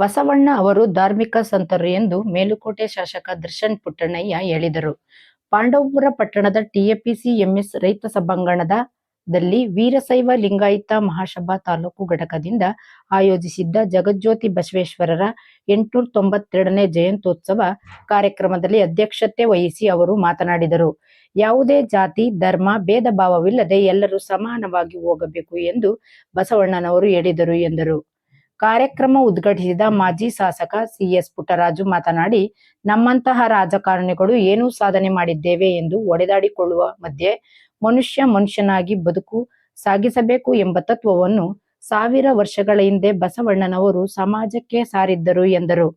ಬಸವಣ್ಣ ಅವರು ಧಾರ್ಮಿಕ ಸಂತರು ಎಂದು ಮೇಲುಕೋಟೆ ಶಾಸಕ ದರ್ಶನ್ ಪುಟ್ಟಣ್ಣಯ್ಯ ಹೇಳಿದರು. ಪಾಂಡವಪುರ ಪಟ್ಟಣದ ಟಿಎಪಿಸಿ ಎಂಎಸ್ ರೈತ ಸಭಾಂಗಣದ ದಲ್ಲಿ ವೀರಶೈವ ಲಿಂಗಾಯತ ಮಹಾಸಭಾ ತಾಲೂಕು ಘಟಕದಿಂದ ಆಯೋಜಿಸಿದ್ದ ಜಗಜ್ಯೋತಿ ಬಸವೇಶ್ವರರ ಎಂಟುನೂರ ತೊಂಬತ್ತೆರಡನೇ ಜಯಂತ್ಯೋತ್ಸವ ಕಾರ್ಯಕ್ರಮದಲ್ಲಿ ಅಧ್ಯಕ್ಷತೆ ವಹಿಸಿ ಅವರು ಮಾತನಾಡಿದರು. ಯಾವುದೇ ಜಾತಿ, ಧರ್ಮ, ಭೇದ ಭಾವವಿಲ್ಲದೆ ಎಲ್ಲರೂ ಸಮಾನವಾಗಿ ಹೋಗಬೇಕು ಎಂದು ಬಸವಣ್ಣನವರು ಹೇಳಿದರು ಎಂದರು. ಕಾರ್ಯಕ್ರಮ ಉದ್ಘಾಟಿಸಿದ ಮಾಜಿ ಶಾಸಕ ಸಿಎಸ್ ಪುಟ್ಟರಾಜು ಮಾತನಾಡಿ, ನಮ್ಮಂತಹ ರಾಜಕಾರಣಿಗಳು ಏನು ಸಾಧನೆ ಮಾಡಿದ್ದೇವೆ ಎಂದು ಒಡೆದಾಡಿಕೊಳ್ಳುವ ಮಧ್ಯೆ ಮನುಷ್ಯ ಮನುಷ್ಯನಾಗಿ ಬದುಕು ಸಾಗಿಸಬೇಕು ಎಂಬ ತತ್ವವನ್ನು ಸಾವಿರ ವರ್ಷಗಳ ಹಿಂದೆ ಬಸವಣ್ಣನವರು ಸಮಾಜಕ್ಕೆ ಸಾರಿದ್ದರು ಎಂದರು.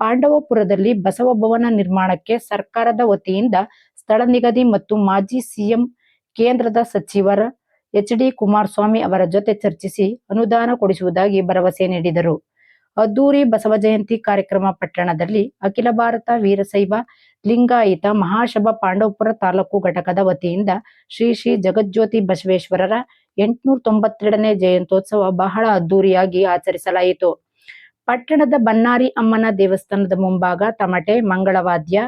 ಪಾಂಡವಪುರದಲ್ಲಿ ಬಸವ ಭವನ ನಿರ್ಮಾಣಕ್ಕೆ ಸರ್ಕಾರದ ವತಿಯಿಂದ ಸ್ಥಳ ನಿಗದಿ ಮತ್ತು ಮಾಜಿ ಸಿಎಂ ಕೇಂದ್ರದ ಸಚಿವರ ಎಚ್ ಡಿ ಕುಮಾರಸ್ವಾಮಿ ಅವರ ಜೊತೆ ಚರ್ಚಿಸಿ ಅನುದಾನ ಕೊಡಿಸುವುದಾಗಿ ಭರವಸೆ ನೀಡಿದರು. ಅದ್ದೂರಿ ಬಸವ ಜಯಂತಿ ಕಾರ್ಯಕ್ರಮ ಪಟ್ಟಣದಲ್ಲಿ ಅಖಿಲ ಭಾರತ ವೀರಶೈವ ಲಿಂಗಾಯಿತ ಮಹಾಶಭ ಪಾಂಡವಪುರ ತಾಲೂಕು ಘಟಕದ ವತಿಯಿಂದ ಶ್ರೀ ಶ್ರೀ ಜಗಜ್ಯೋತಿ ಬಸವೇಶ್ವರರ ಎಂಟುನೂರ ತೊಂಬತ್ತೆರಡನೇ ಜಯಂತ್ಯೋತ್ಸವ ಬಹಳ ಅದ್ದೂರಿಯಾಗಿ ಆಚರಿಸಲಾಯಿತು. ಪಟ್ಟಣದ ಬನ್ನಾರಿ ಅಮ್ಮನ ದೇವಸ್ಥಾನದ ಮುಂಭಾಗ ತಮಟೆ, ಮಂಗಳವಾದ್ಯ,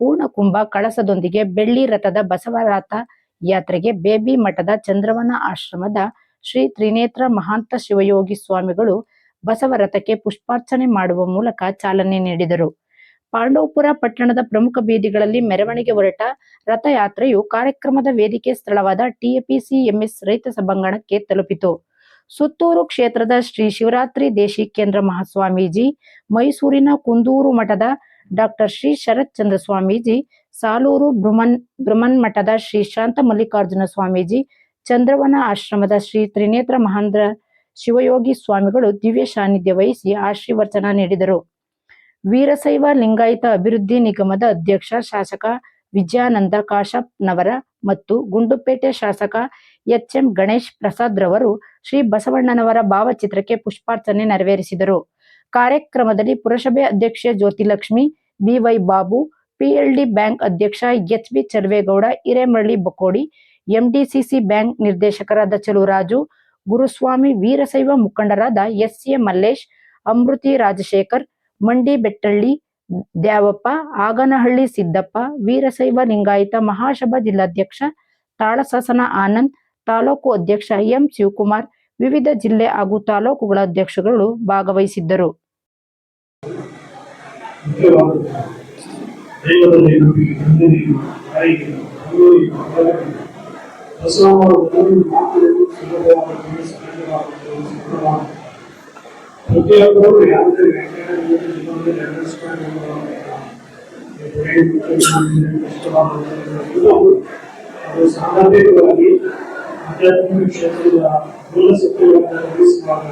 ಪೂರ್ಣಕುಂಭ, ಕಳಸದೊಂದಿಗೆ ಬೆಳ್ಳಿ ರಥದ ಬಸವರಥ ಯಾತ್ರೆಗೆ ಬೇಬಿ ಮಠದ ಚಂದ್ರವನ ಆಶ್ರಮದ ಶ್ರೀ ತ್ರಿನೇತ್ರ ಮಹಾಂತ ಶಿವಯೋಗಿ ಸ್ವಾಮಿಗಳು ಬಸವ ರಥಕ್ಕೆ ಪುಷ್ಪಾರ್ಚನೆ ಮಾಡುವ ಮೂಲಕ ಚಾಲನೆ ನೀಡಿದರು. ಪಾಂಡವಪುರ ಪಟ್ಟಣದ ಪ್ರಮುಖ ಬೀದಿಗಳಲ್ಲಿ ಮೆರವಣಿಗೆ ಹೊರಟ ರಥಯಾತ್ರೆಯು ಕಾರ್ಯಕ್ರಮದ ವೇದಿಕೆ ಸ್ಥಳವಾದ ಟಿಎಪಿಸಿ ಎಂಎಸ್ ರೈತ ಸಭಾಂಗಣಕ್ಕೆ ತಲುಪಿತು. ಸುತ್ತೂರು ಕ್ಷೇತ್ರದ ಶ್ರೀ ಶಿವರಾತ್ರಿ ದೇಶಿಕೇಂದ್ರ ಮಹಾಸ್ವಾಮೀಜಿ, ಮೈಸೂರಿನ ಕುಂದೂರು ಮಠದ ಡಾಕ್ಟರ್ ಶ್ರೀ ಶರತ್ ಚಂದ್ರ ಸ್ವಾಮೀಜಿ ಸಾಲೂರು ಬ್ರಹ್ಮನ್ ಬ್ರಹ್ಮನ್ ಮಠದ ಶ್ರೀ ಶಾಂತ ಮಲ್ಲಿಕಾರ್ಜುನ ಸ್ವಾಮೀಜಿ, ಚಂದ್ರವನ ಆಶ್ರಮದ ಶ್ರೀ ತ್ರಿನೇತ್ರ ಮಹಾಂದ್ರ ಶಿವಯೋಗಿ ಸ್ವಾಮಿಗಳು ದಿವ್ಯ ಸಾನ್ನಿಧ್ಯ ವಹಿಸಿ ಆಶೀರ್ವಚನ ನೀಡಿದರು. ವೀರಶೈವ ಲಿಂಗಾಯಿತ ಅಭಿವೃದ್ಧಿ ನಿಗಮದ ಅಧ್ಯಕ್ಷ, ಶಾಸಕ ವಿಜಯಾನಂದ ಕಾಶಪ್ಪನವರ ಮತ್ತು ಗುಂಡುಪೇಟೆ ಶಾಸಕ ಎಚ್ ಎಂ ಗಣೇಶ್ ಪ್ರಸಾದ್ ರವರು ಶ್ರೀ ಬಸವಣ್ಣನವರ ಭಾವಚಿತ್ರಕ್ಕೆ ಪುಷ್ಪಾರ್ಚನೆ ನೆರವೇರಿಸಿದರು. ಕಾರ್ಯಕ್ರಮದಲ್ಲಿ ಪುರಸಭೆ ಅಧ್ಯಕ್ಷೆ Jyothilakshmi BY Babu PLD bank ಅಧ್ಯಕ್ಷ H B ಚರ್ವೇಗೌಡ, Hiremarali Bakodi MDCC bank ನಿರ್ದೇಶಕರಾದ ಚಲುರಾಜು ಗುರುಸ್ವಾಮಿ ವೀರಶೈವ ಮುಖಂಡರಾದ ಎಸ್ ಎ ಮಲ್ಲೇಶ್, ಅಮೃತಿ ರಾಜಶೇಖರ್, ಮಂಡಿ ಬೆಟ್ಟಳ್ಳಿ ದ್ಯಾವಪ್ಪ, ಆಗನಹಳ್ಳಿ ಸಿದ್ದಪ್ಪ, ವೀರಶೈವ ಲಿಂಗಾಯತ ಮಹಾಸಭಾ ಜಿಲ್ಲಾಧ್ಯಕ್ಷ ತಾಳಸಾಸನ ಆನಂದ್, ತಾಲೂಕು ಅಧ್ಯಕ್ಷ ಎಂ ಶಿವಕುಮಾರ್, ವಿವಿಧ ಜಿಲ್ಲೆ ಹಾಗೂ ತಾಲೂಕುಗಳ ಅಧ್ಯಕ್ಷಗಳು ಭಾಗವಹಿಸಿದ್ದರು. ಮುಖ್ಯವಾದದ್ದು ದೈವದಲ್ಲಿ ನಂಬಿಕೆ ನಂದಿನಿಯು ತಾಯಿಗೆ ಗುರುವಿಗೆ ಮಗನಿಗೆ ಬಸವಣ್ಣವರ ಮೂರು ಮಾತುಗಳು ಸುಲಭವಾಗಿ ಸಾಧ್ಯವಾಗುತ್ತದೆ ಸುಲಭವಾಗಿ ಪ್ರತಿಯೊಬ್ಬರು ಯಾವುದೇ ವ್ಯಾಖ್ಯಾನಗಳನ್ನು ಜೀವನದಲ್ಲಿ ಅಳವಡಿಸಿಕೊಳ್ಳುವ ಅದು ಸಾಮಾಜಿಕವಾಗಿ ಆಧ್ಯಾತ್ಮಿಕ ಕ್ಷೇತ್ರದ ಮೂಲ ಸತ್ಯಗಳನ್ನು ತಿಳಿಸುವಾಗ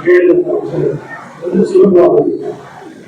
ಹೇಳಿದಂಥ ಒಂದು ಸುಲಭವಾಗಿದೆ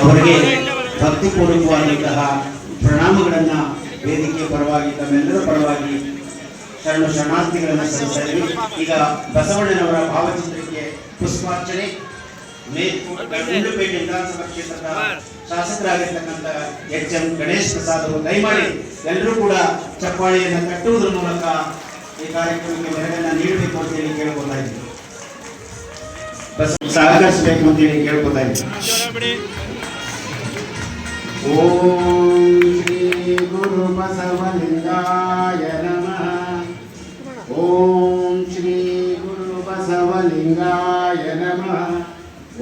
ಅವರಿಗೆ ಭಕ್ತಿಪೂರ್ವಕವಾದಂತಹ ಪ್ರಣಾಮಗಳನ್ನು ವೇದಿಕೆ ಪರವಾಗಿ ತಮ್ಮೆಲ್ಲರ ಪರವಾಗಿ ಶರಣ ಶರಣಾರ್ಥಿಗಳನ್ನು ಸಲ್ಲಿಸಿದ್ವಿ ಈಗ ಬಸವಣ್ಣನವರ ಭಾವಚಿತ್ರಕ್ಕೆ ಪುಷ್ಪಾರ್ಚನೆ. ಮೇ ಗುಂಡ್ಲುಪೇಟೆ ವಿಧಾನಸಭಾ ಕ್ಷೇತ್ರದ ಶಾಸಕರಾಗಿರ್ತಕ್ಕಂಥ ಎಚ್ ಎಂ ಗಣೇಶ್ ಪ್ರಸಾದ್ ಅವರು ದಯಮಾಡಿ ಎಲ್ಲರೂ ಕೂಡ ಚಪ್ಪಾಳೆಯನ್ನು ಕಟ್ಟುವುದರ ಮೂಲಕ ಈ ಕಾರ್ಯಕ್ರಮಕ್ಕೆ ಮೆರಗನ್ನು ನೀಡಬೇಕು ಅಂತ ಹೇಳಿ ಕೇಳ್ಕೊತಾ ಇದ್ದೀವಿ ಸಹಕರಿಸಬೇಕು ಅಂತ ಹೇಳಿ ಕೇಳ್ಕೊತಾ ಇದ್ದೀನಿ ಓಂ ಶ್ರೀ ಗುರು ಬಸವಲಿಂಗಾಯ ನಮಃ. ಓಂ ಶ್ರೀ ಗುರು ಬಸವಲಿಂಗಾಯ ನಮಃ.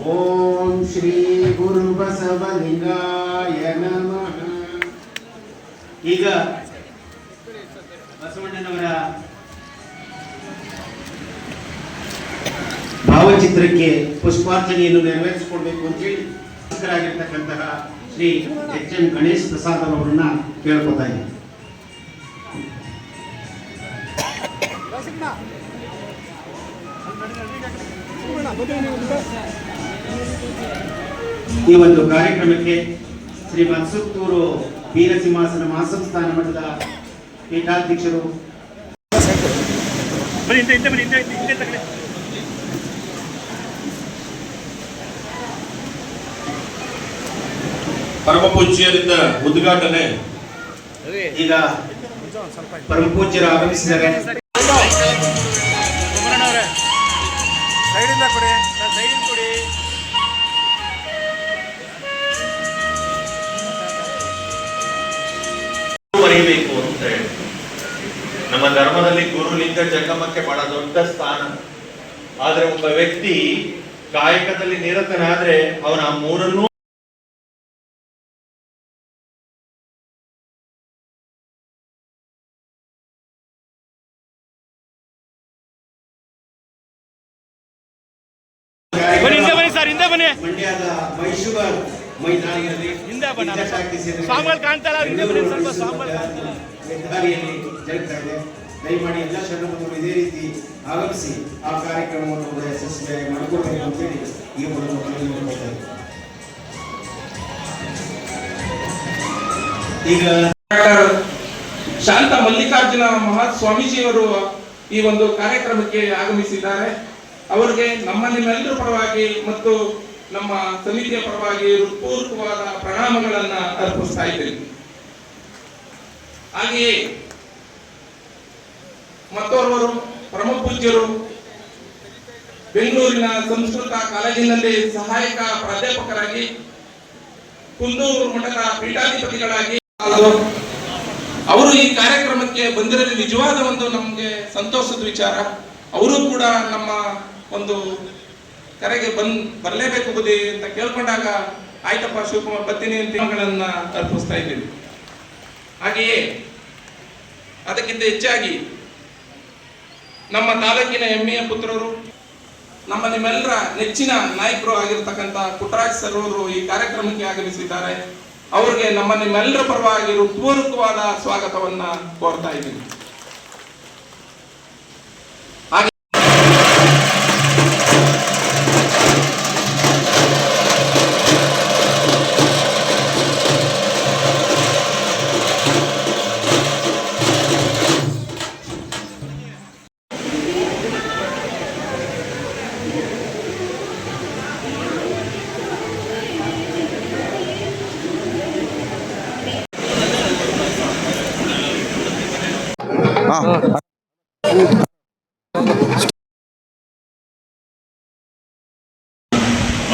ಓಂ ಶ್ರೀ ಗುರು ಬಸವಲಿಂಗಾಯ ನಮಃ. ಈಗ ಬಸವಣ್ಣನವರ ಭಾವಚಿತ್ರಕ್ಕೆ ಪುಷ್ಪಾರ್ಚನೆಯನ್ನು ನೆರವೇರಿಸಿಕೊಳ್ಬೇಕು ಅಂತ ಹೇಳಿ ಶಾಸಕರಾಗಿರ್ತಕ್ಕಂತಹ ಶ್ರೀ ಎಚ್ ಎಂ ಗಣೇಶ್ ಪ್ರಸಾದ್ ಅವರನ್ನ ಕೇಳ್ಕೊತಾ ಇದ್ದೀನಿ. ಈ ಒಂದು ಕಾರ್ಯಕ್ರಮಕ್ಕೆ ಶ್ರೀ ಮನ್ಸುತ್ತೂರು ವೀರಸಿಂಹಾಸನ ಮಹಾಸಂಸ್ಥಾನ ಮಠದ ಪೀಠಾಧ್ಯಕ್ಷರು. ಬನ್ನಿ ಹಿಂದೆ ಹಿಂದೆ ಬನ್ನಿ ಹಿಂದೆ ಹಿಂದೆ ತಗೊಳ್ಳಿ ಪರಮ ಪೂಜ್ಯರಿಂದ ಉದ್ಘಾಟನೆ ಈಗ ಪರಮ ಪೂಜ್ಯರು ಆಗಮಿಸಿದ್ದಾರೆ ಬರೀಬೇಕು ಅಂತ ಹೇಳಿ. ನಮ್ಮ ಧರ್ಮದಲ್ಲಿ ಗುರುಲಿಂಗ ಜಂಗಮಕ್ಕೆ ಬಹಳ ದೊಡ್ಡ ಸ್ಥಾನ. ಆದ್ರೆ ಒಬ್ಬ ವ್ಯಕ್ತಿ ಕಾಯಕದಲ್ಲಿ ನಿರತನಾದ್ರೆ ಅವನ ಆ ಮೂರನ್ನೂ ಹಿಂದೆ ಬಣ್ಣ. ಸ್ವಾಮಿಗಳು ಕಾಣ್ತಾರ? ಹಿಂದೆ ಬನ್ನಿ ಸ್ವಲ್ಪ ಸ್ವಾಮಿಗಳು ಇದೆ ದಯಮಾಡಿ ಎಲ್ಲ ಶರಣರು ಇದೇ ರೀತಿ ಆಗಮಿಸಿ ಆ ಕಾರ್ಯಕ್ರಮವನ್ನು ಕೂಡ ಯಶಸ್ವಿಯಾಗಿ ಮಾಡಿಕೊಡ್ಬೇಕು ಅಂತೇಳಿ ಈ ಮೂಲಕ ಈಗ ಡಾಕ್ಟರ್ ಶಾಂತ ಮಲ್ಲಿಕಾರ್ಜುನ ಮಹಾ ಸ್ವಾಮೀಜಿಯವರು ಈ ಒಂದು ಕಾರ್ಯಕ್ರಮಕ್ಕೆ ಆಗಮಿಸಿದ್ದಾರೆ. ಅವರಿಗೆ ನಮ್ಮ ನಿಮ್ಮೆಲ್ಲರ ಪರವಾಗಿ ಮತ್ತು ನಮ್ಮ ಸಮಿತಿಯ ಪರವಾಗಿ ಹೃತ್ಪೂರ್ವಕವಾದ ಪ್ರಣಾಮಗಳನ್ನ ಅರ್ಪಿಸ್ತಾ ಇದ್ದೇನೆ. ಹಾಗೆಯೇ ಮತ್ತೋರ್ವರು ಪರಮ ಪೂಜ್ಯರು ಬೆಂಗಳೂರಿನ ಸಂಸ್ಕೃತ ಕಾಲೇಜಿನಲ್ಲಿ ಸಹಾಯಕ ಪ್ರಾಧ್ಯಾಪಕರಾಗಿ ಕುಂದೂರು ಮಠದ ಪೀಠಾಧಿಪತಿಗಳಾಗಿ ಅವರು ಈ ಕಾರ್ಯಕ್ರಮಕ್ಕೆ ಬಂದಿರಲಿ ನಿಜವಾದ ಒಂದು ನಮಗೆ ಸಂತೋಷದ ವಿಚಾರ. ಅವರು ಕೂಡ ನಮ್ಮ ಒಂದು ಕರೆಗೆ ಬಂದ್ ಬರಲೇಬೇಕು ಬುದ್ಧಿ ಅಂತ ಕೇಳ್ಕೊಂಡಾಗ, ಆಯ್ತಪ್ಪ ಶಿವಕುಮಾರ್, ಬರ್ತೀನಿ ಅಂತ ತಲುಪಿಸ್ತಾ ಅರ್ಪಿಸ್ತಾ ಇದ್ದೀವಿ ಹಾಗೆಯೇ ಅದಕ್ಕಿಂತ ಹೆಚ್ಚಾಗಿ ನಮ್ಮ ತಾಲೂಕಿನ ಹೆಮ್ಮೆಯ ಪುತ್ರರು, ನಮ್ಮ ನಿಮ್ಮೆಲ್ಲರ ನೆಚ್ಚಿನ ನಾಯಕರು ಆಗಿರ್ತಕ್ಕಂಥ ಪುಟ್ಟರಾಜ್ ಸರ್ ಅವರು ಈ ಕಾರ್ಯಕ್ರಮಕ್ಕೆ ಆಗಮಿಸಿದ್ದಾರೆ. ಅವರಿಗೆ ನಮ್ಮ ನಿಮ್ಮೆಲ್ಲರ ಪರವಾಗಿ ಹೃತ್ಪೂರ್ವಕವಾದ ಸ್ವಾಗತವನ್ನ ಕೋರ್ತಾ ಇದ್ದೀನಿ.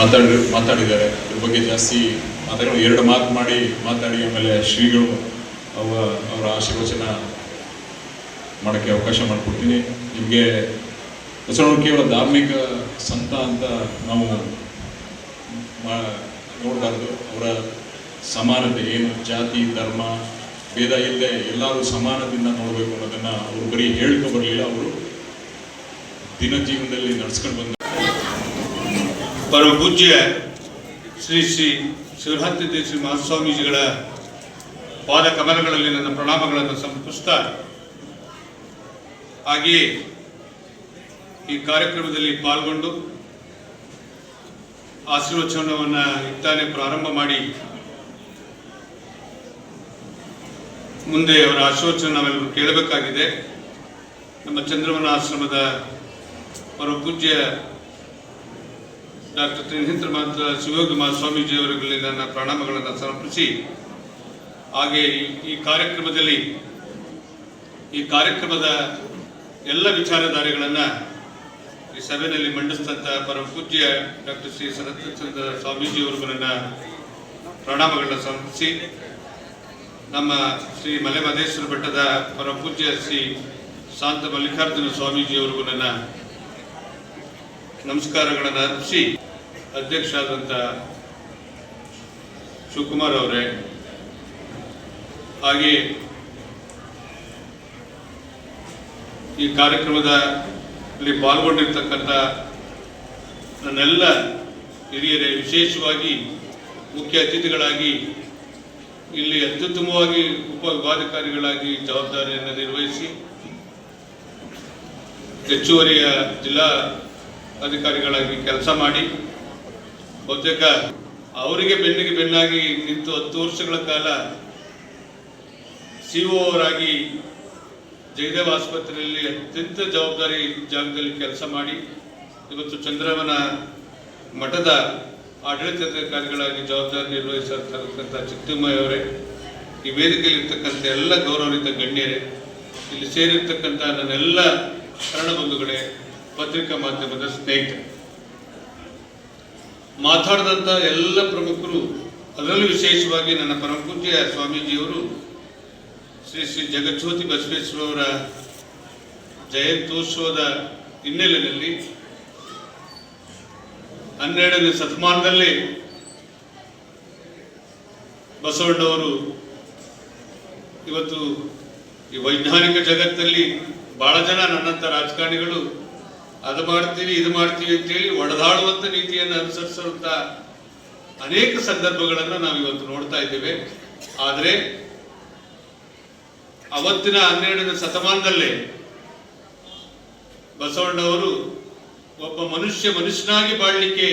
ಮಾತಾಡಿ ಮಾತಾಡಿದ್ದಾರೆ. ಇದ್ರ ಬಗ್ಗೆ ಜಾಸ್ತಿ ಮಾತಾಡಿ, ಎರಡು ಮಾತು ಮಾಡಿ ಮಾತಾಡಿ ಆಮೇಲೆ ಶ್ರೀಗಳು ಅವ, ಅವರ ಆಶೀರ್ವಚನ ಮಾಡೋಕ್ಕೆ ಅವಕಾಶ ಮಾಡಿಕೊಡ್ತೀನಿ. ನಿಮಗೆ ಬಸವಣ್ಣವರು ಕೇವಲ ಧಾರ್ಮಿಕ ಸಂತ ಅಂತ ನಾವು ನೋಡಬಾರ್ದು. ಅವರ ಸಮಾನತೆ ಏನು? ಜಾತಿ, ಧರ್ಮ, ಭೇದ ಇಲ್ಲದೆ ಎಲ್ಲರೂ ಸಮಾನದಿಂದ ನೋಡಬೇಕು ಅನ್ನೋದನ್ನು ಅವರು ಬರೀ ಹೇಳ್ಕೊ ಬರಲಿಲ್ಲ. ಅವರು ದಿನ ಜೀವನದಲ್ಲಿ ನಡ್ಸ್ಕೊಂಡು ಬಂದ ಪರಮ ಪೂಜ್ಯ ಶ್ರೀ ಶ್ರೀ ಶಿವರಾತ್ರಿ ಶ್ರೀ ಮಹಾಸ್ವಾಮೀಜಿಗಳ ಪಾದ ಕಮಲಗಳಲ್ಲಿ ನನ್ನ ಪ್ರಣಾಮಗಳನ್ನು ಸಮರ್ಪಿಸ್ತಾ ಹಾಗೆಯೇ ಈ ಕಾರ್ಯಕ್ರಮದಲ್ಲಿ ಪಾಲ್ಗೊಂಡು ಆಶೀರ್ವಚನವನ್ನು ಇತ್ತಾನೆ ಪ್ರಾರಂಭ ಮಾಡಿ ಮುಂದೆ ಅವರ ಆಶೀರ್ವಚನ ಕೇಳಬೇಕಾಗಿದೆ. ನಮ್ಮ ಚಂದ್ರವನ ಆಶ್ರಮದ ಪರಮ ಪೂಜ್ಯ ಡಾಕ್ಟರ್ ತ್ರಿನೇಂದ್ರ ಮಾತ್ರ ಶಿವಕುಮಾರ್ ಸ್ವಾಮೀಜಿ ಅವರುಗಳಿಗೆ ನನ್ನ ಪ್ರಣಾಮಗಳನ್ನು ಸಮರ್ಪಿಸಿ, ಹಾಗೆ ಈ- ಕಾರ್ಯಕ್ರಮದಲ್ಲಿ, ಈ ಕಾರ್ಯಕ್ರಮದ ಎಲ್ಲ ವಿಚಾರಧಾರೆಗಳನ್ನು ಈ ಸಭೆಯಲ್ಲಿ ಮಂಡಿಸಿದಂಥ ಪರಮ ಪೂಜ್ಯ ಡಾಕ್ಟರ್ ಶ್ರೀ ಸರತ್ಚಂದ್ರ ಸ್ವಾಮೀಜಿ ಅವರಿಗೂ ನನ್ನ ಪ್ರಣಾಮಗಳನ್ನು ಸಮರ್ಪಿಸಿ, ನಮ್ಮ ಶ್ರೀ ಮಲೆಮಹದೇಶ್ವರ ಬೆಟ್ಟದ ಪರಮ ಪೂಜ್ಯ ಶ್ರೀ ಶಾಂತ ಮಲ್ಲಿಕಾರ್ಜುನ ಸ್ವಾಮೀಜಿ ಅವರಿಗೂ ನನ್ನ ನಮಸ್ಕಾರಗಳನ್ನು ಅರ್ಪಿಸಿ ಅಧ್ಯಕ್ಷರಾದಂಥ ಶಿವಕುಮಾರ್ ಅವರೇ, ಹಾಗೆ ಈ ಕಾರ್ಯಕ್ರಮದಲ್ಲಿ ಪಾಲ್ಗೊಂಡಿರ್ತಕ್ಕಂಥ ನನ್ನೆಲ್ಲ ಹಿರಿಯರೇ, ವಿಶೇಷವಾಗಿ ಮುಖ್ಯ ಅತಿಥಿಗಳಾಗಿ, ಇಲ್ಲಿ ಅತ್ಯುತ್ತಮವಾಗಿ ಉಪ ವಿಭಾಗಾಧಿಕಾರಿಗಳಾಗಿ ಜವಾಬ್ದಾರಿಯನ್ನು ನಿರ್ವಹಿಸಿ, ಹೆಚ್ಚುವರಿಯ ಜಿಲ್ಲಾ ಅಧಿಕಾರಿಗಳಾಗಿ ಕೆಲಸ ಮಾಡಿ ಬಹುತೇಕ ಅವರಿಗೆ ಬೆನ್ನಿಗೆ ಬೆನ್ನಾಗಿ ನಿಂತು ಹತ್ತು ವರ್ಷಗಳ ಕಾಲ ಸಿ ಅವರಾಗಿ ಜಯದೇವ್ ಆಸ್ಪತ್ರೆಯಲ್ಲಿ ಅತ್ಯಂತ ಜವಾಬ್ದಾರಿ ಜಾಗದಲ್ಲಿ ಕೆಲಸ ಮಾಡಿ, ಇವತ್ತು ಚಂದ್ರವನ ಮಠದ ಆಡಳಿತಾಧಿಕಾರಿಗಳಾಗಿ ಜವಾಬ್ದಾರಿ ನಿರ್ವಹಿಸತಕ್ಕಂಥ ಚಿತ್ತಮ್ಮಯ್ಯ ಅವರೇ, ಈ ವೇದಿಕೆಯಲ್ಲಿ ಇರ್ತಕ್ಕಂಥ ಎಲ್ಲ ಗೌರವಿತ ಗಣ್ಯರೇ, ಇಲ್ಲಿ ಸೇರಿರ್ತಕ್ಕಂಥ ನನ್ನೆಲ್ಲ ಶರಣ ಬಂಧುಗಳೇ ಪತ್ರಿಕಾ ಮಾಧ್ಯಮದ ಸ್ನೇಹಿತರು. ಮಾತಾಡಿದಂಥ ಎಲ್ಲ ಪ್ರಮುಖರು, ಅದರಲ್ಲೂ ವಿಶೇಷವಾಗಿ ನನ್ನ ಪರಮಪೂಜ್ಯ ಸ್ವಾಮೀಜಿಯವರು, ಶ್ರೀ ಶ್ರೀ ಜಗಜ್ಯೋತಿ ಬಸವೇಶ್ವರವರ ಜಯಂತ್ಯೋತ್ಸವದ ಹಿನ್ನೆಲೆಯಲ್ಲಿ, ಹನ್ನೆರಡನೇ ಶತಮಾನದಲ್ಲಿ ಬಸವಣ್ಣವರು ಇವತ್ತು ಈ ವೈಜ್ಞಾನಿಕ ಜಗತ್ತಲ್ಲಿ ಭಾಳ ಜನ ನನ್ನಂಥ ರಾಜಕಾರಣಿಗಳು ಅದು ಮಾಡ್ತೀವಿ, ಇದು ಮಾಡ್ತೀವಿ ಅಂತೇಳಿ ಒಡೆದಾಡುವಂತ ನೀತಿಯನ್ನು ಅನುಸರಿಸುವಂತ ಅನೇಕ ಸಂದರ್ಭಗಳನ್ನು ನಾವು ಇವತ್ತು ನೋಡ್ತಾ ಇದ್ದೇವೆ. ಆದರೆ ಅವತ್ತಿನ ಹನ್ನೆರಡನೇ ಶತಮಾನದಲ್ಲೇ ಬಸವಣ್ಣವರು ಒಬ್ಬ ಮನುಷ್ಯ ಮನುಷ್ಯನಾಗಿ ಬಾಳಲಿಕ್ಕೆ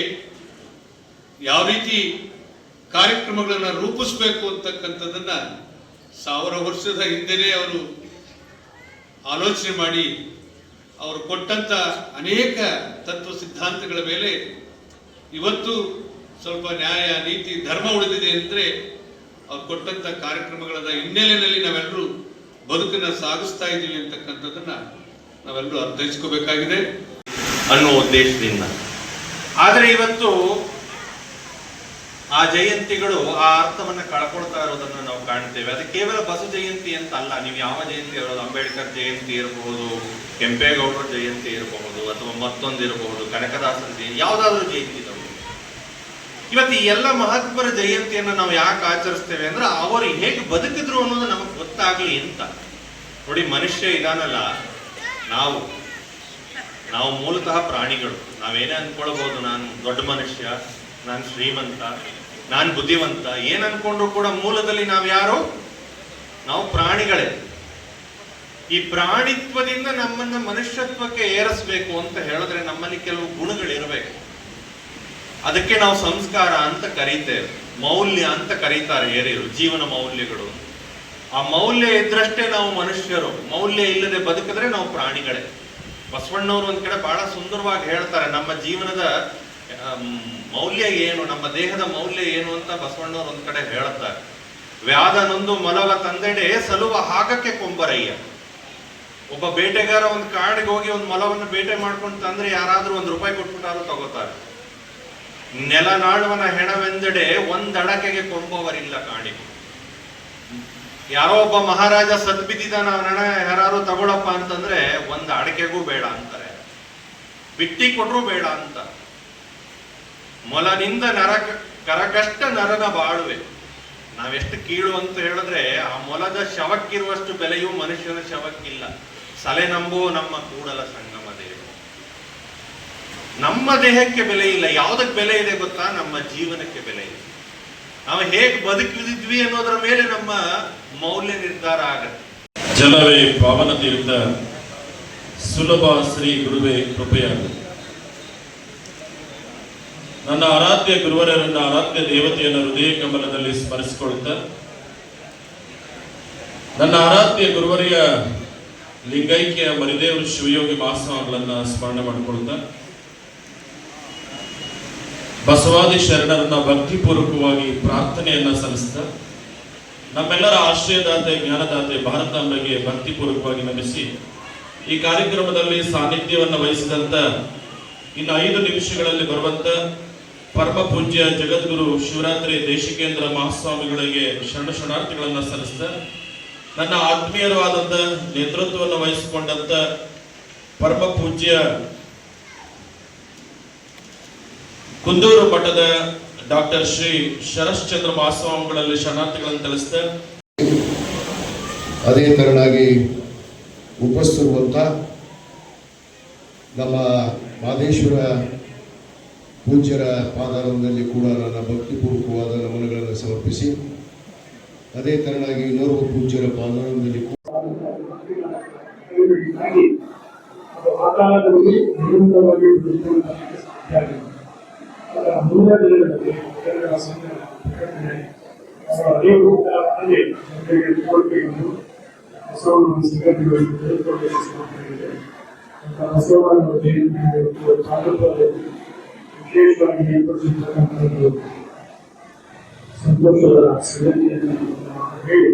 ಯಾವ ರೀತಿ ಕಾರ್ಯಕ್ರಮಗಳನ್ನು ರೂಪಿಸಬೇಕು ಅಂತಕ್ಕಂಥದ್ದನ್ನು ಸಾವಿರ ವರ್ಷದ ಹಿಂದೆಯೇ ಅವರು ಆಲೋಚನೆ ಮಾಡಿ ಅವರು ಕೊಟ್ಟಂತ ಅನೇಕ ತತ್ವ ಸಿದ್ಧಾಂತಗಳ ಮೇಲೆ ಇವತ್ತು ಸ್ವಲ್ಪ ನ್ಯಾಯ ನೀತಿ ಧರ್ಮ ಉಳಿದಿದೆ ಅಂದರೆ ಅವ್ರು ಕೊಟ್ಟಂತ ಕಾರ್ಯಕ್ರಮಗಳ ಹಿನ್ನೆಲೆಯಲ್ಲಿ ನಾವೆಲ್ಲರೂ ಬದುಕನ್ನ ಸಾಗಿಸ್ತಾ ಇದ್ದೀವಿ ಅಂತಕ್ಕಂಥದ್ದನ್ನ ನಾವೆಲ್ಲರೂ ಅರ್ಥೈಸ್ಕೋಬೇಕಾಗಿದೆ. ಅನ್ನೋ ಉದ್ದೇಶದಿಂದ. ಆದರೆ ಇವತ್ತು ಆ ಜಯಂತಿಗಳು ಆ ಅರ್ಥವನ್ನ ಕಳ್ಕೊಳ್ತಾ ಇರೋದನ್ನ ನಾವು ಕಾಣ್ತೇವೆ. ಅದು ಕೇವಲ ಬಸು ಜಯಂತಿ ಅಂತ ಅಲ್ಲ. ನೀವು ಯಾವ ಜಯಂತಿ ಇರೋದು? ಅಂಬೇಡ್ಕರ್ ಜಯಂತಿ ಇರಬಹುದು ಕೆಂಪೇಗೌಡರ ಜಯಂತಿ ಇರಬಹುದು ಅಥವಾ ಮತ್ತೊಂದು ಇರಬಹುದು ಕನಕದಾಸರ ಜಯಂತಿ, ಯಾವುದಾದ್ರೂ ಜಯಂತಿ ತಗೊಳ್ಳಿ. ಇವತ್ತು ಈ ಎಲ್ಲ ಮಹತ್ವರ ಜಯಂತಿಯನ್ನ ನಾವು ಯಾಕೆ ಆಚರಿಸ್ತೇವೆ ಅಂದ್ರೆ ಅವರು ಹೇಗೆ ಬದುಕಿದ್ರು ಅನ್ನೋದು ನಮಗೆ ಗೊತ್ತಾಗ್ಲಿ ಅಂತ. ನೋಡಿ, ಮನುಷ್ಯ ಇದಾನಲ್ಲ. ನಾವು ನಾವು ಮೂಲತಃ ಪ್ರಾಣಿಗಳು. ನಾವೇನೇ ಅನ್ಕೊಳ್ಬಹುದು ನಾನು ದೊಡ್ಡ ಮನುಷ್ಯ, ನಾನು ಶ್ರೀಮಂತ. ನಾನು ಬುದ್ಧಿವಂತ. ಏನ್ ಅನ್ಕೊಂಡ್ರು ಕೂಡ ಮೂಲದಲ್ಲಿ ನಾವು ಯಾರು? ನಾವು ಪ್ರಾಣಿಗಳೇ. ಈ ಪ್ರಾಣಿತ್ವದಿಂದ ನಮ್ಮನ್ನ ಮನುಷ್ಯತ್ವಕ್ಕೆ ಏರಿಸ್ಬೇಕು ಅಂತ ಹೇಳಿದ್ರೆ ನಮ್ಮಲ್ಲಿ ಕೆಲವು ಗುಣಗಳಿರಬೇಕು ಅದಕ್ಕೆ ನಾವು ಸಂಸ್ಕಾರ ಅಂತ ಕರೀತೇವೆ. ಮೌಲ್ಯ ಅಂತ ಕರೀತಾರೆ ಹಿರಿಯರು, ಜೀವನ ಮೌಲ್ಯಗಳು. ಆ ಮೌಲ್ಯ ಇದ್ರಷ್ಟೇ ನಾವು ಮನುಷ್ಯರು. ಮೌಲ್ಯ ಇಲ್ಲದೆ ಬದುಕಿದ್ರೆ ನಾವು ಪ್ರಾಣಿಗಳೇ. ಬಸವಣ್ಣವರು ಒಂದ್ ಕಡೆ ಬಹಳ ಸುಂದರವಾಗಿ ಹೇಳ್ತಾರೆ, ನಮ್ಮ ಜೀವನದ ಮೌಲ್ಯ ಏನು? ನಮ್ಮ ದೇಹದ ಮೌಲ್ಯ ಏನು ಅಂತ ಬಸವಣ್ಣವ್ರು ಒಂದ್ ಕಡೆ ಹೇಳುತ್ತಾರೆ. ವ್ಯಾಧನೊಂದು ಮೊಲವ ತಂದೆಡೆ ಸಲುವ ಹಾಗಕ್ಕೆ ಕೊಂಬರಯ್ಯ. ಒಬ್ಬ ಬೇಟೆಗಾರ ಒಂದು ಕಾಡಿಗೆ ಹೋಗಿ ಒಂದು ಮೊಲವನ್ನು ಬೇಟೆ ಮಾಡ್ಕೊಂಡು ತಂದ್ರೆ ಯಾರಾದ್ರೂ ಒಂದು ರೂಪಾಯಿ ಕೊಟ್ಬಿಟ್ಟಾದ್ರೂ ತಗೋತಾರೆ. ನೆಲನಾಳುವನ ಹೆಣವೆಂದೆಡೆ ಒಂದ್ ಅಡಕೆಗೆ ಕೊಂಬವರಿಲ್ಲ ಕಾಣಿಗೆ ಯಾರೋ ಒಬ್ಬ ಮಹಾರಾಜ ಸತ್ ನಾವು ಹಣ ಯಾರು ತಗೊಳಪ್ಪ ಅಂತಂದ್ರೆ ಒಂದ್ ಅಡಕೆಗೂ ಬೇಡ ಅಂತಾರೆ. ಬಿಟ್ಟಿ ಕೊಟ್ರು ಬೇಡ ಅಂತ ಮೊಲನಿಂದ ನರ ಕರಕಷ್ಟ ನರನ ಬಾಳುವೆ. ನಾವೆಷ್ಟು ಕೀಳು ಅಂತ ಹೇಳಿದ್ರೆ ಆ ಮೊಲದ ಶವಕ್ಕಿರುವಷ್ಟು ಬೆಲೆಯೂ ಮನುಷ್ಯನ ಶವಕ್ಕಿಲ್ಲ. ಸಲೆ ನಂಬುವ ನಮ್ಮ ಕೂಡಲ ಸಂಗಮ ದೇವ ನಮ್ಮ ದೇಹಕ್ಕೆ ಬೆಲೆ ಇಲ್ಲ. ಯಾವುದಕ್ಕೆ ಬೆಲೆ ಇದೆ ಗೊತ್ತಾ? ನಮ್ಮ ಜೀವನಕ್ಕೆ ಬೆಲೆ ಇದೆ. ನಾವು ಹೇಗೆ ಬದುಕಿದ್ವಿ ಅನ್ನೋದ್ರ ಮೇಲೆ ನಮ್ಮ ಮೌಲ್ಯ ನಿರ್ಧಾರ ಆಗತ್ತೆ. ಜನವೇ ಪಾವನದಿಂದ ತೀರ್ಥ ಸುಲಭ ಶ್ರೀ ಗುರುವೇ ಕೃಪೆಯಾಗು ನನ್ನ ಆರಾಧ್ಯ ಗುರುವರನ್ನ ಆರಾಧ್ಯ ದೇವತೆಯನ್ನು ಹೃದಯ ಕಮಲದಲ್ಲಿ ಸ್ಮರಿಸಿಕೊಳ್ತಾ, ನನ್ನ ಆರಾಧ್ಯ ಗುರುವರಿಯ ಲಿಂಗೈಕ್ಯ ಮರಿದೇವರು ಶಿವಯೋಗಿ ಮಹಾಸ್ವಾಮಿಗಳನ್ನ ಸ್ಮರಣೆ ಮಾಡಿಕೊಳ್ತಾ, ಬಸವಾದಿ ಶರಣರನ್ನ ಭಕ್ತಿಪೂರ್ವಕವಾಗಿ ಪ್ರಾರ್ಥನೆಯನ್ನ ಸಲ್ಲಿಸ್ತಾ, ನಮ್ಮೆಲ್ಲರ ಆಶ್ರಯದಾತೆ, ಜ್ಞಾನದಾತೆ ಭಾರತಾಂಬೆಗೆ ಭಕ್ತಿಪೂರ್ವಕವಾಗಿ ನಮಿಸಿ ಈ ಕಾರ್ಯಕ್ರಮದಲ್ಲಿ ಸಾನ್ನಿಧ್ಯವನ್ನು ವಹಿಸಿದಂತ ಇನ್ನು ಐದು ನಿಮಿಷಗಳಲ್ಲಿ ಬರುವಂತ ಪರಮ ಪೂಜ್ಯ ಜಗದ್ಗುರು ಶಿವರಾತ್ರಿ ದೇಶಿಕೇಂದ್ರ ಮಹಾಸ್ವಾಮಿಗಳಿಗೆ ಶರಣ ಶರಣಾರ್ಥಿಗಳನ್ನ ಸಲ್ಲಿಸಿದ ನನ್ನ ಆತ್ಮೀಯರವಾದಂತ ನೇತೃತ್ವವನ್ನು ವಹಿಸಿಕೊಂಡಂತ ಪರಮ ಪೂಜ್ಯ ಕುಂದೂರು ಮಠದ ಡಾಕ್ಟರ್ ಶ್ರೀ ಶರಶ್ಚಂದ್ರ ಮಹಾಸ್ವಾಮಿಗಳಲ್ಲಿ ಶರಣಾರ್ಥಿಗಳನ್ನು ತಿಳಿಸಿದೆ ಅದೇ ತರನಾಗಿ ಉಪಸ್ಥಿರುವಂಥ ನಮ್ಮ ಮಾದೇಶ್ವರ ಪೂಜ್ಯರ ಪಾದಾರದಲ್ಲಿ ಕೂಡ ನನ್ನ ಭಕ್ತಿಪೂರ್ವಕವಾದ ನಮನಗಳನ್ನು ಸಮರ್ಪಿಸಿ ಅದೇ ತರನಾಗಿ ಇನ್ನೋರ್ವ ಪೂಜ್ಯರ ಪಾದಾರದಲ್ಲಿ ಕೂಡ ಆಕಾರದಲ್ಲಿ ವಿಶೇಷವಾಗಿ ಏರ್ಪಡಿಸಿರ್ತಕ್ಕಂಥದ್ದು ಸಂತೋಷದ ಸಂಗತಿಯನ್ನು ಹೇಳಿ